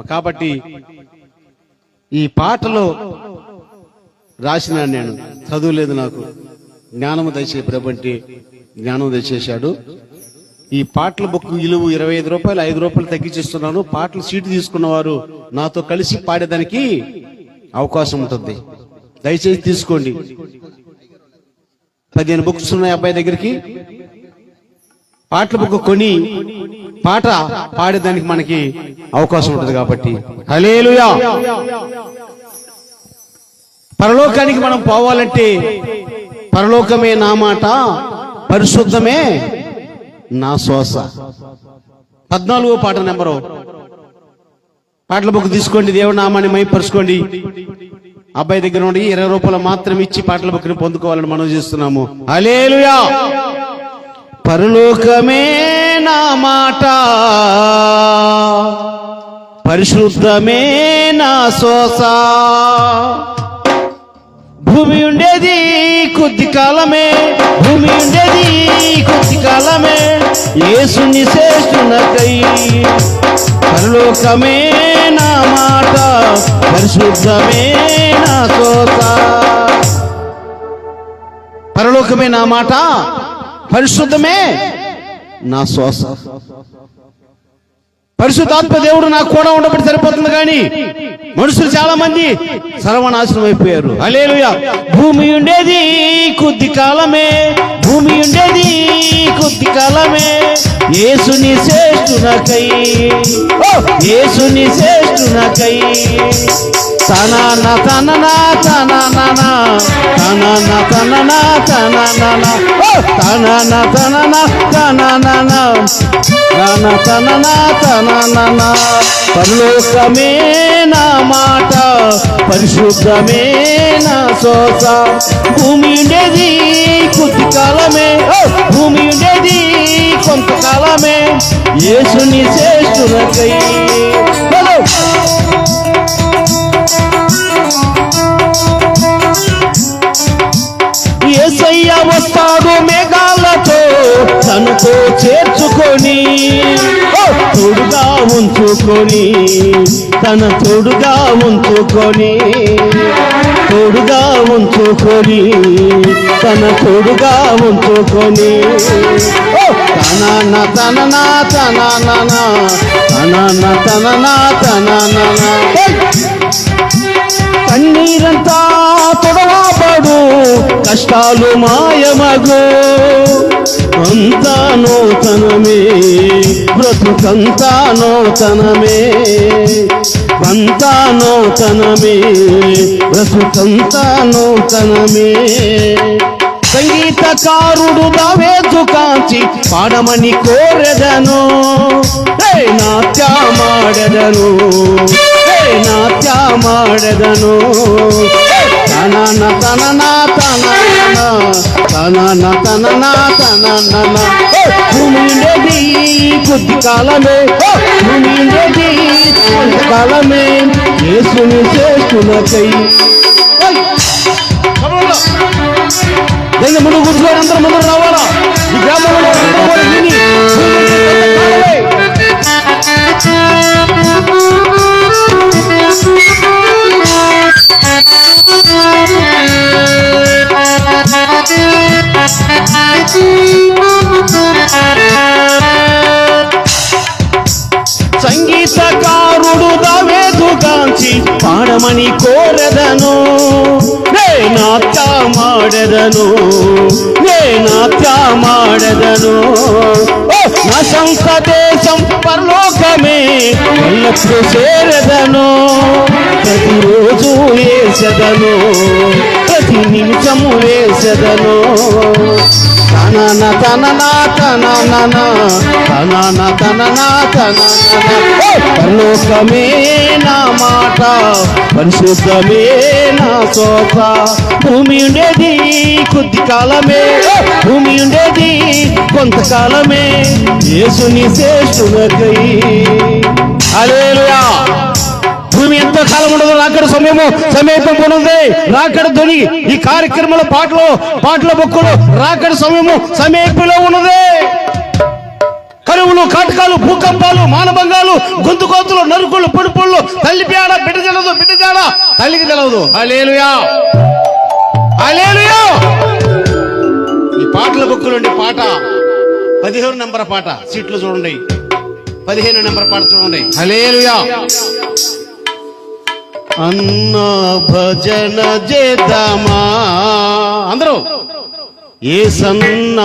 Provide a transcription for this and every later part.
కాబట్టి ఈ పాటలో రాసిన నేను చదువులేదు నాకు. జ్ఞానము దయచే ప్రభంటి జ్ఞానం దయచేశాడు. ఈ పాటల బుక్ విలువ ఇరవై ఐదు రూపాయలు ఐదు రూపాయలు తగ్గించిస్తున్నాను. పాటలు సీటు తీసుకున్న వారు నాతో కలిసి పాడేదానికి అవకాశం ఉంటుంది. దయచేసి తీసుకోండి. పదిహేను బుక్స్ ఉన్నాయి అబ్బాయి దగ్గరికి. పాటల బుక్ కొని పాట పాడేదానికి మనకి అవకాశం ఉంటుంది కాబట్టి. హలేలుయా పరలోకానికి మనం పోవాలంటే పరలోకమే నా మాట పరిశుద్ధమే నా శ్వాస. పద్నాలుగో పాట నెంబరు. పాటల బుక్ తీసుకోండి దేవుడి నామాన్ని మైపరుచుకోండి అబ్బాయి దగ్గర నుండి ఇరవై రూపాయలు మాత్రం ఇచ్చి పాటల బుక్ని పొందుకోవాలని మనం చేస్తున్నాము. అలేలుయా పరలోకమే నా మాట. పరిశుద్ధమే నా శ్వాస. భూమి ఉండేది కొద్ది కాలమే భూమి ఉండేది కొద్ది కాలమే. ఏసుని శ్రేష్ఠునకై పరలోకమే నా మాట పరిశుద్ధమే నా శ్వాస. పరలోకమే నా మాట? పరిశుద్ధమే నా శ్వాస. పరిశుద్ధాత్మ దేవుడు నాకు కూడా ఉండబట్టి సరిపోతుంది కానీ మనుషులు చాలా మంది సర్వనాశనం అయిపోయారు. అలేలుయ భూమి ఉండేది కొద్ది కాలమే. భూమి ఉండేది కొద్ది కాలమే. యేసుని శ్రేష్ఠునకై. ఓ యేసుని శ్రేష్ఠునకై. తనన తనన తనన తనన తనన తనన ఓ తనన తనన తనన తన తనన తనన పరలోకమే నా మాట పరిశుద్ధమే నా శోస భూమి ఉండేది కొద్దికాలమే భూమి ఉండేది కొంతకాలమే. యేసుని శ్రేష్ఠునకై హలో. ఏసయ్య వస్త తనతో చేర్చుకొని తొడుగా తోడుగా ఉంచుకొని తన తోడుగా ఉంచుకొని తోడుగా ఉంచుకొని తన తోడుగా ఉంచుకొని ఓ, నా తన తన తన నా తన కన్నీరంతా తొడవాపడు కష్టాలు మాయమగు. అంతా నూతనమే బ్రతుకంతా నూతనమే అంతా నూతనమే బ్రతుకంతా నూతనమే సంగీతకారుడు దావేదు కాంచి పాడమని కోరెదను. హే నాట్యమాడెదను హే నాట్యమాడెదను తనన తనన తనన తనన తనన తనన భూమి ఉండేది కొద్ది కాలమే. భూమి ఉండేది కొంత కాలమే. యేసుని చేస్తున్నకై ముందు కూర్చోని అందరూ ముందు రావాలా. సంగీతకారుడు దావేదుగాంచి పాడమని కోరదను. నే నాట్యమాడెదను నే నాట్యమాడెదను ఓ, నా సంకదేశం పరలోకమే ఎల్లప్పుడు చేరదను. ప్రతిరోజు వేసదను ప్రతి నిమిషము వేసదను తనన తనన తనన తనన తనన తనన పరలోకమే నా మాట పరిశుద్ధమే నా సోత భూమి ఉండేది కొద్ది కాలమే భూమి ఉండేది కొంతకాలమే యేసుని శ్రేష్ఠులకై హల్లెలూయా. భూమి ఎంతో కాలం ఉండదు రాకడ సమయము సమీపం ఉన్నది రాకడ ధ్వని ఈ కార్యక్రమంలో పాటలు పాటల బొక్కులు రాకడ సమయము సమీపంలో ఉన్నది. కరువులు కాటకాలు భూకంపాలు మానభంగాలు గొంతుకోతులు నరుకులు పొడుపుళ్ళు తల్లి పేడ బిడ్డ తెలవదు బిడ్డ తేడ తల్లికి తెలవదు అలేలుయా ఈ పాటల బుక్కులుండి పాట. పదిహేను నెంబర్ పాట. సీట్లు చూడండి. పదిహేను నెంబర్ పాట చూడండి. హలేలుయా అన్న భజన చేద్దామా? అందరూ ఏ సన్న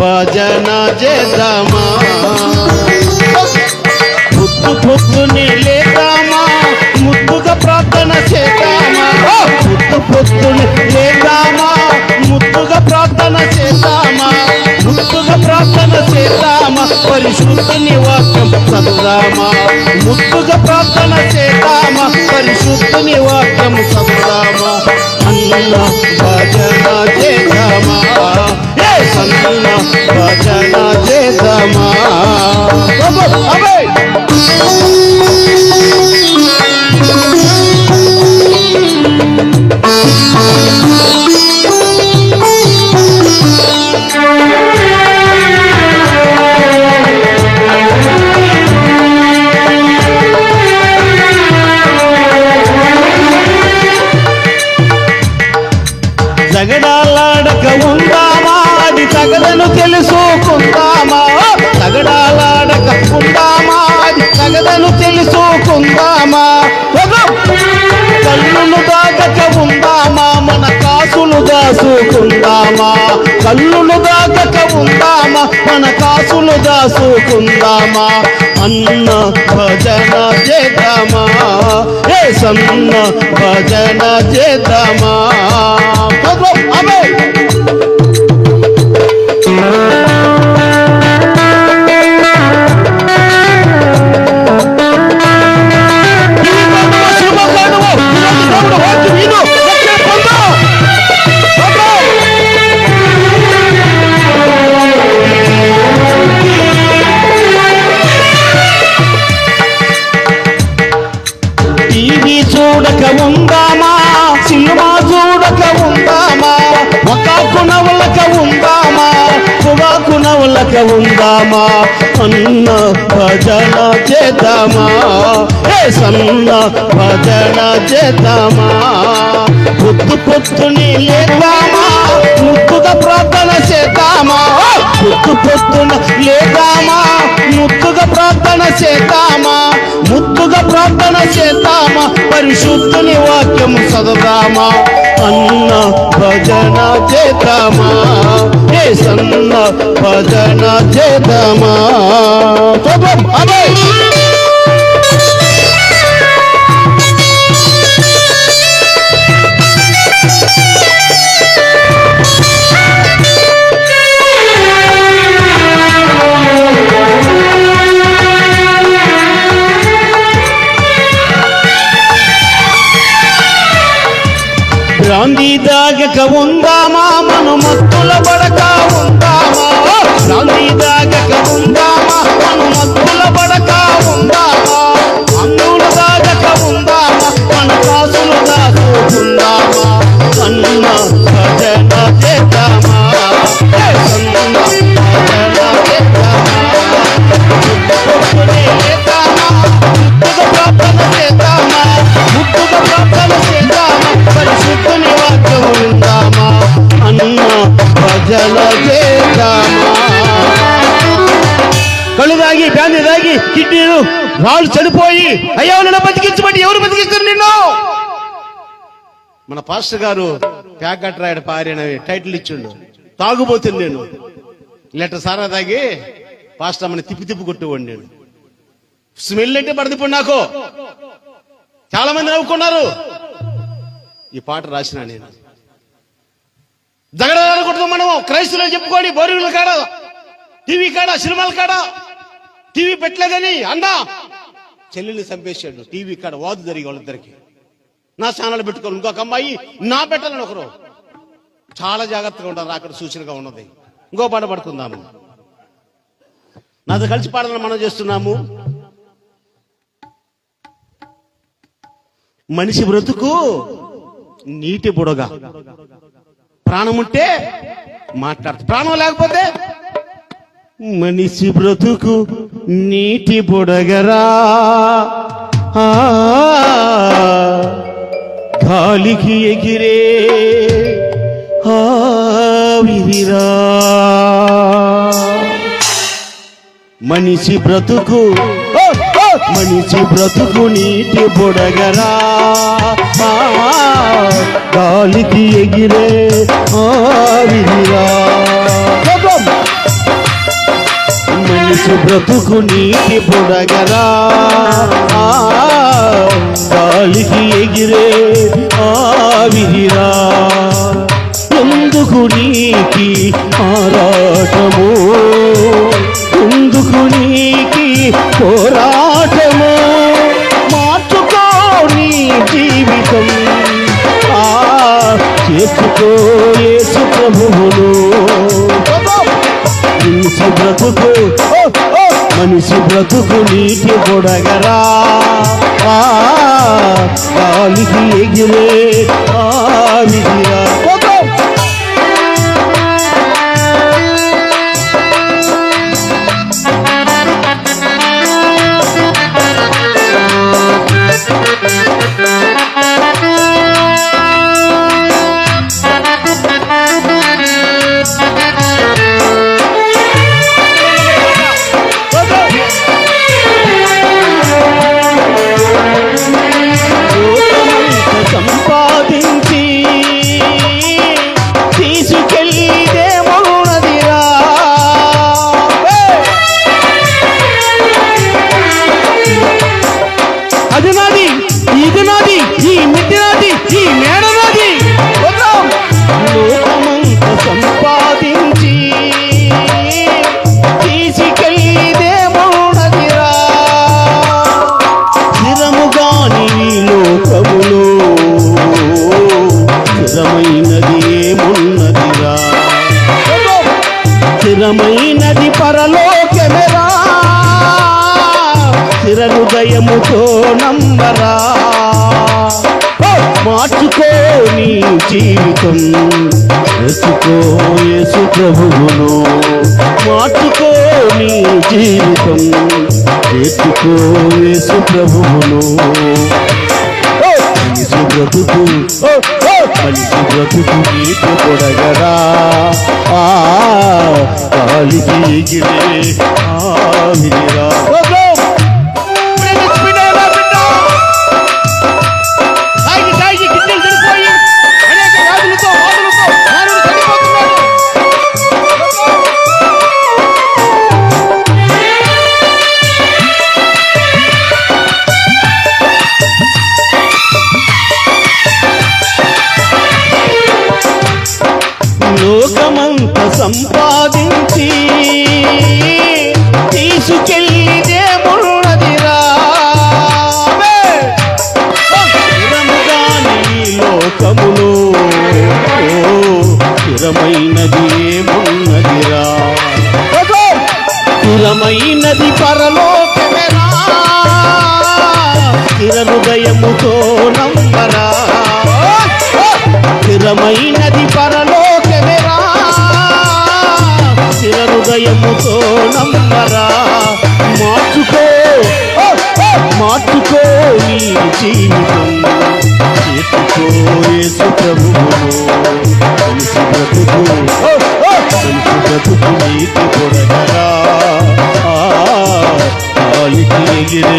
భజన చేద్దామా? ముద్దు పొద్దుని లేదామా? ముద్దుగా ప్రార్థన చేద్దామా? ముద్దు పొద్దుని లేదామా? ముద్దుగా ప్రార్థన చేద్దామా? ముత్తుగా ప్రార్థన చేద్దామా? పరిశుద్ధుని వాక్యం చదువుదామా? ముత్తుగా ప్రార్థన చేద్దామా? పరిశుద్ధుని వాక్యం చదువుదామా? అన్న భజన చేద్దామా? అన్న భజన చేద్దామా? అబ్బో, అన్న భజన చేద్దామా ఏ సన్న భజన చేద్దామా వదలు! உலகமும் పొగాకు ఉందామా అన్న భజన చేద్దామా? ఏ సన్న భజన చేద్దామా? పొద్దు పొద్దుని లేదామా ముద్దుగా ప్రార్థన చేద్దామా? పొద్దు పొద్దున లేదామా ముద్దుగా ప్రార్థన చేద్దామా? ముద్దుగా ప్రార్థన చేద్దామా? పరిశుద్ధుని వాక్యము చదువుదామా? అన్న భజన చేతమా ఏ సన్న భజన చేతమా శుభం దాగక ఉందామా పాస్టర్ గారు ప్యాకెట్ రాయడ పారిన టైటిల్ ఇచ్చిండు. తాగుబోతుంది నేను. లెటర్ సారా తాగి పాస్టర్ అమ్మని తిప్పి తిప్పి కొట్టుకోండి నేను స్మెల్ అంటే పడదిప్పుడు నాకు. చాలా మంది నవ్వుకున్నారు. ఈ పాట రాసిన నేను. జగడాలకూడదు మనము. క్రైస్తులు చెప్పుకోండి. బోరుగుల కాడ టీవీ కాడ సినిమాల కాడ. టీవీ పెట్టలేదని అన్నా చెల్లెల్ని చంపేశాడు. టీవీ కాడ వాదు జరిగి వాళ్ళిద్దరికి. నా ఛానల్ పెట్టుకోను ఇంకొక అమ్మాయి నా పెట్టాలని ఒకరు. చాలా జాగ్రత్తగా ఉండాలి అక్కడ సూచనగా ఉన్నది. ఇంకో పాట పడుకుందాము. నాతో కలిసి పాడాలని మనం చేస్తున్నాము. మనిషి బ్రతుకు నీటి బుడగ. ప్రాణం ఉంటే మాట్లాడుతు. ప్రాణం లేకపోతే మనిషి బ్రతుకు నీటి బుడగరా. ఆ, గాలికి ఎగిరే ఆవిరిరా మనిషి బ్రతుకు మనిషి బ్రతుకు నీటి బుడగరా ఆ, గాలికి ఎగిరే ఆవిరిరా మనిషి బ్రతుకు నీటి పొడగరా గాలికి ఎగిరే ఆవిరా ఎందుకు నీకి ఆరాటము? ఎందుకు నీకి పోరాటము? మార్చుకో నీ జీవితం. ఆ చేసుకో యేసు ప్రభువును. మనిషి బ్రతుకు మనిషి బ్రతుకు నీటి బుడగరా ఆ, గాలికి ఎగిరే ఆవిరిరా స్థిరమైనది పరలోకెమెరా. చిరహృదయముతో హృదయముతో నమ్మరా మార్చుకో నీ జీవితం. రచుకో యేసు ప్రభువును. మార్చుకో నీ జీవితం. ఎత్తుకో యేసు ప్రభువును. మనిషి బ్రతుకు ఓ! మనిషి బ్రతుకు నీకు పొడగరా ఆ కాలికి ఎగిరే ఆవిరిరా హృదయముతో నమ్మరా స్థిరమైనది పరలోకమెరా స్థిర హృదయముతో నంబరా. మార్చుకో మార్చుకో నీ జీవితం. చేతుకో ప్రభువును. బ్రతుకు బ్రతుకు నీతి కొడగరా ఆ, గాలికి ఎగిరే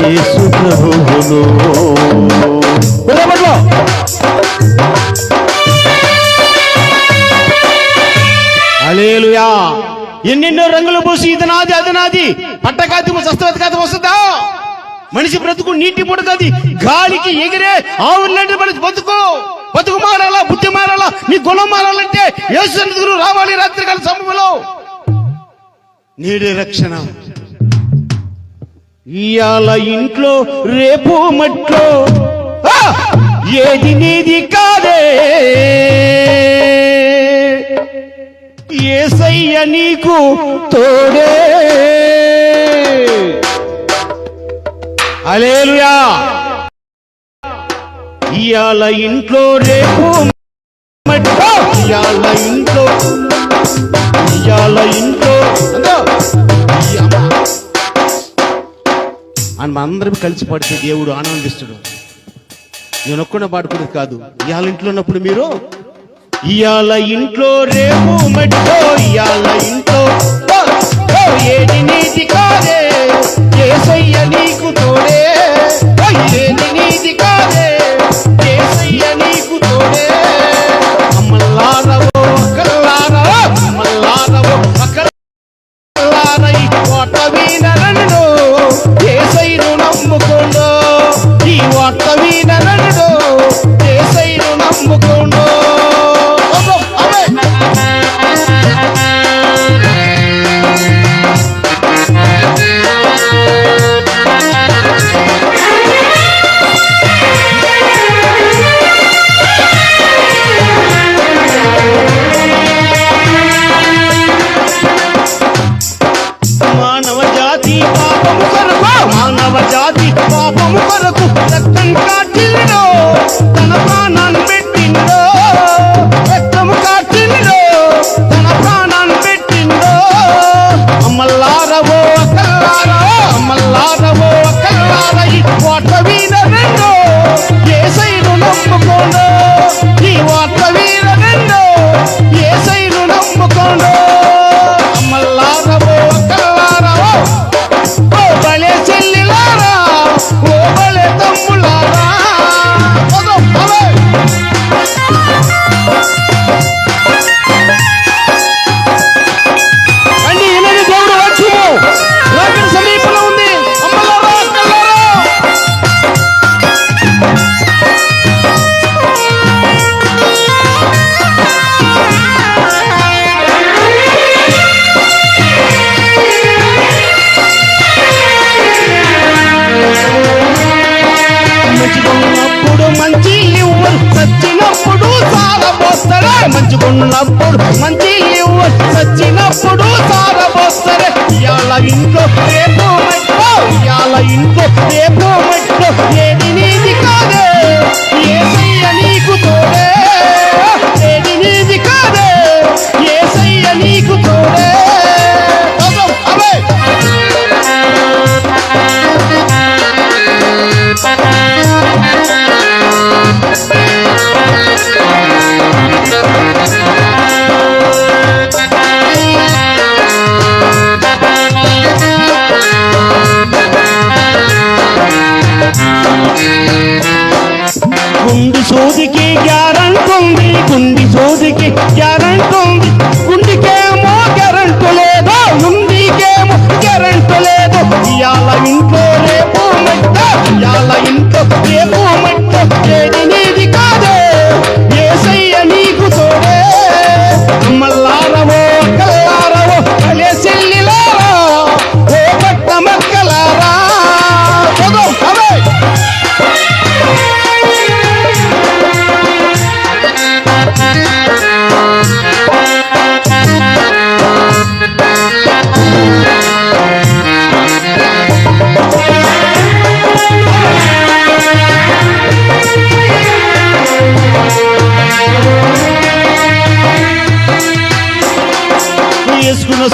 యేసు ప్రభువును అలేలుయా ఎన్నెన్నో రంగులు పోసి ఇది నాది అది నాది పట్టకాతిము శస్త్రకాతం వస్తుందా? మనిషి బ్రతుకు నీటి పుడకది గాలికి ఎగిరే ఆవులంటే మనిషి బతుకు. బతుకు మారాలా బుద్ధి మారాలా? నీ గుణం మారాలంటే యేసు రావాలి రాత్రికాల సమయంలో. నీడే రక్షణ. ఇయాల ఇంట్లో రేపు మట్లో. ఏది నీది కాదే. ఏసయ్య నీకు తోడే. అలేలుయా ఇయాల ఇంట్లో రేపు మట్లో. ఇయాల ఇంట్లో ఇయాల ఇంట్లో. అని మనందరం కలిసి పడితే దేవుడు ఆనందిస్తుడు. నేను ఒక్కడ పాడుకునేది కాదు. ఇవాళ ఇంట్లో ఉన్నప్పుడు మీరు ఇవాళ ఇంట్లో రేపు మట్టో ఇయాల ఇంట్లో రేపు మట్టో ఇయాల ఏది నీది కాదే? ఏసయ్య నీకు తోడే. ఏది నీది కాదే? ఏసయ్య నీకు తోడే. सोद के ग्यारह कुंडी कुंडी सोद के क्या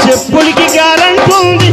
చెప్పులకి గ్యారంటీ ఉంది.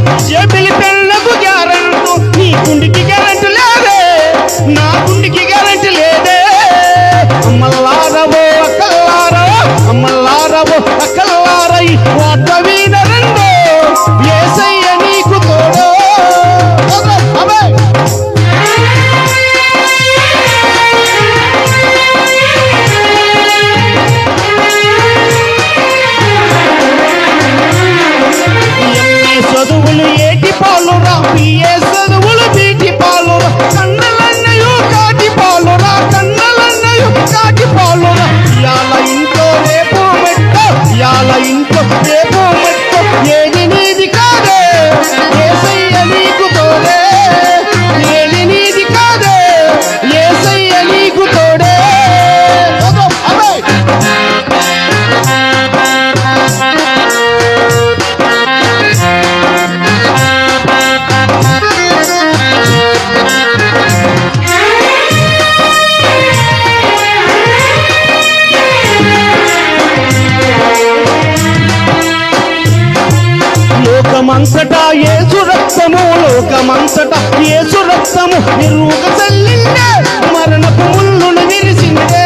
లోకమంతటా ఏసు రక్తము లోకమంతటా ఏసు రక్తము. ఎరువుక చల్లిందే మరణపు ముళ్ళును విరిసిందే.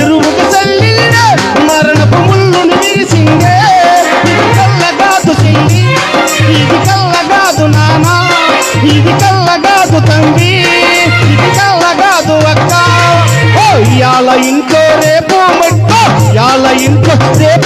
ఎరువుక చల్లిందే మరణపు ముళ్ళును విరిసిందే. ఇది కల్లగాదు చెల్లి ఇది కల్లగాదు నానా ఇది కల్లగాదు తండ్రి ఇది కల్లగాదు అక్క. ఓ ఇయాల ఇంట్లో రేపు మట్టో ఇయాల ఇంట్లో రేపు